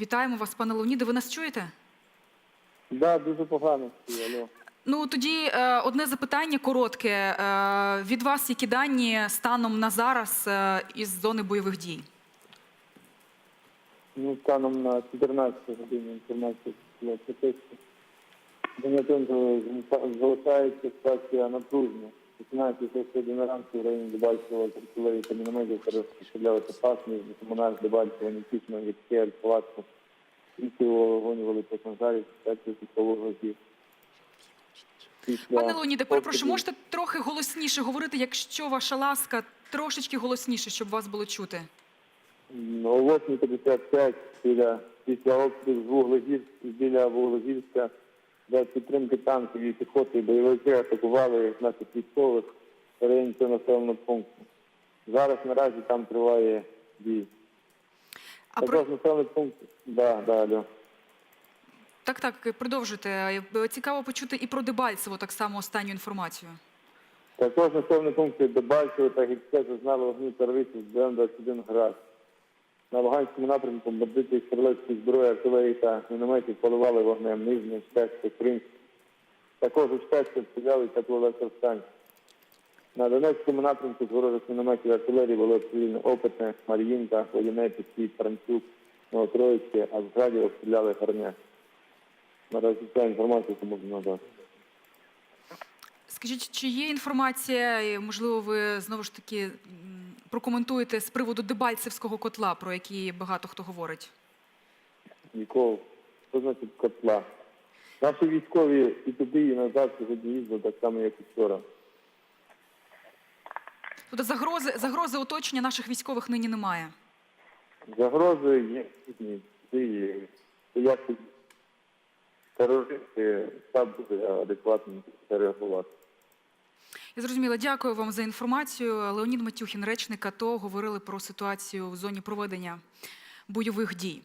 Вітаємо вас, пане Леоніде. Ви нас чуєте? Да, дуже погано. Алло. Ну тоді е, одне запитання коротке. Е, від вас які дані станом на зараз е, із зони бойових дій? Ну, станом на 14 годину інформації була статистика. Залишається ситуація напружена. Починаючи з 1 ранку в районі Дебальцева, артилерії та мінометів розстріляли Пасмі, комунальних Дебальцева, Нікічного, Гірське, Альфалатку. Всі вогонь вели по Санжарі, стацію піскового газів. Пане Леоніде, перепрошую, можете трохи голосніше говорити, якщо ваша ласка, трошечки голосніше, щоб вас було чути. О 8.55 біля після обстрілу з Вуглегір, біля Вуглегірська, для підтримки танків і піхоти бойовики атакували наших військових районі цього населеного пункту. Зараз наразі там триває бій. А Також про населений пункт, да, да, да. так, так, продовжуйте. Е, Цікаво почути і про Дебальцево так само останню інформацію. Також населені пункти Дебальцево та Гірське зазнали вогню терористів з БМ-21 «Град». На Луганському напрямку бандити стрілецькі зброї, артилерії та мінометів поливали вогнем Нижнє, Штецьке, Кримське. Також у Штецьке обстріляли теплоелектростанцію. На Донецькому напрямку з ворожих мінометів артилерії були обстріляні Опитне, Мар'їнка, Водяне, Францюк, Новотроїцьке, а з обстріляли Горня. Наразі ця інформація, можу надати. Скажіть, чи є інформація, можливо, ви знову ж таки прокоментуєте з приводу Дебальцевського котла, про який багато хто говорить? Нікого. Що значить котла? Наші військові і туди, і назад сьогодні їздили так само, як і вчора. Тобто загрози, загрози оточення наших військових нині немає. Загрози є сьогодні. Як терористи так буде адекватно реагувати. Я зрозуміла. Дякую вам за інформацію. Леонід Матюхін, речник АТО, говорили про ситуацію в зоні проведення бойових дій.